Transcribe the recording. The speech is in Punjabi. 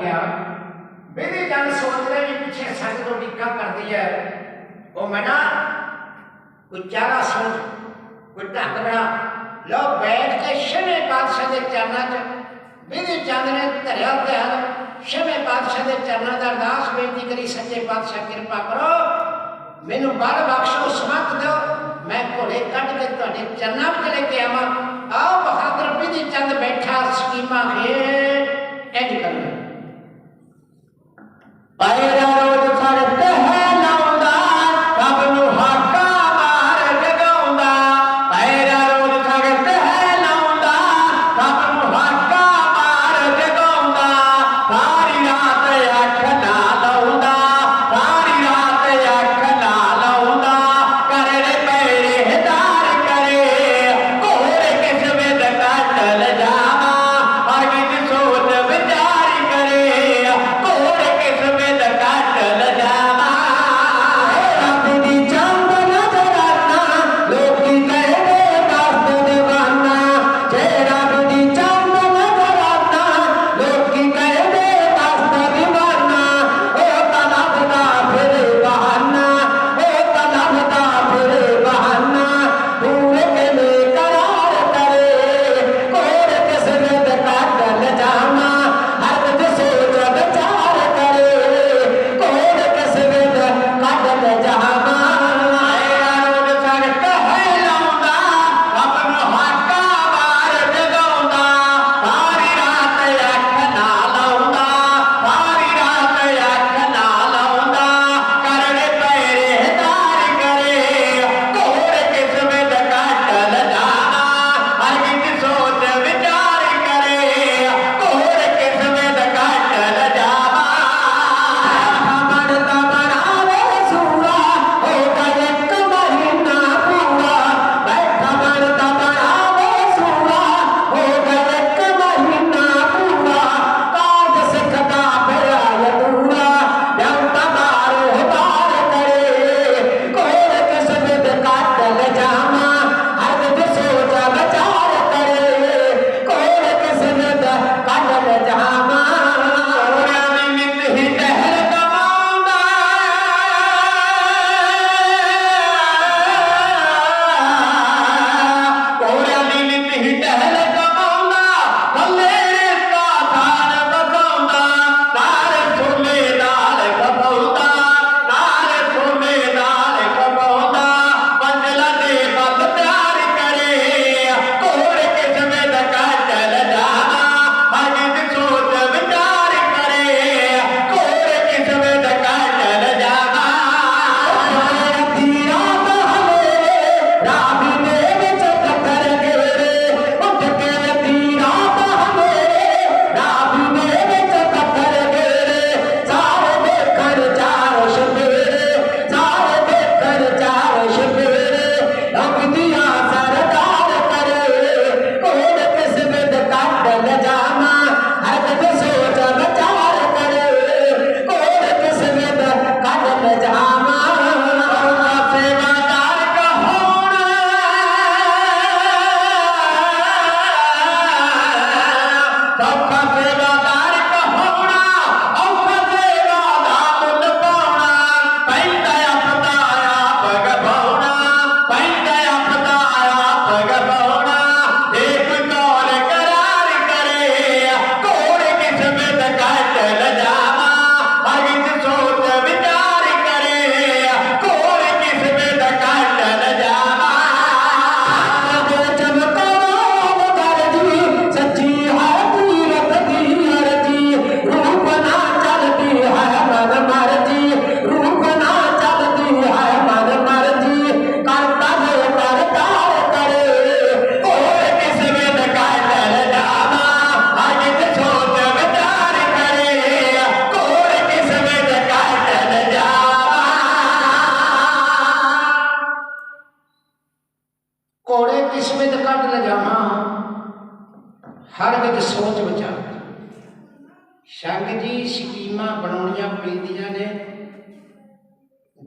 ਬਿਆਨ ਮੇਰੇ ਜਨ ਸੋਚਦੇ ਵੀ ਪਿੱਛੇ ਸੰਗ ਤੋਂ ਡਿੱਕਾ ਕਰਦੀ ਹੈ। ਉਹ ਮਨਾ ਕੋਈ ਚਾਰਾ ਸੋਚ, ਕੋਈ ਢੱਕ ਬਣਾ। ਲੋ ਬੈਠ ਕੇ ਸ਼ਮੇ ਬਾਦਸ਼ਾਹ ਦੇ ਚਰਨਾਂ 'ਚ। ਮੇਰੇ ਚੰਦ ਨੇ ਧਰਿਆ ਧਿਆਨ। ਸ਼ਮੇ ਬਾਦਸ਼ਾਹ ਦੇ ਚਰਨਾਂ ਦਾ ਅਰਦਾਸ ਬੇਨਤੀ ਕਰੀ, ਸੱਚੇ ਬਾਦਸ਼ਾਹ ਕਿਰਪਾ ਕਰੋ। ਮੈਨੂੰ ਬਲ ਬਖਸ਼ੋ, ਸਮਤ ਦਿਓ। ਮੈਂ ਘੋੜੇ ਕੱਢ ਕੇ ਤੁਹਾਡੇ ਚਰਨਾਂ 'ਚ ਲੈ ਕੇ ਆਵਾਂ। ਆਓ, ਬਹਾਦਰ ਵੀ ਚੰਦ ਬੈਠਾ, ਸਕੀਮਾ ਖੇ ਹਰ ਵਿੱਚ ਸੋਚ ਵਿਚਾਰ। ਸੰਗ ਜੀ ਸਕੀਮਾਂ ਬਣਾਉਣੀਆਂ ਪੈਂਦੀਆਂ ਨੇ।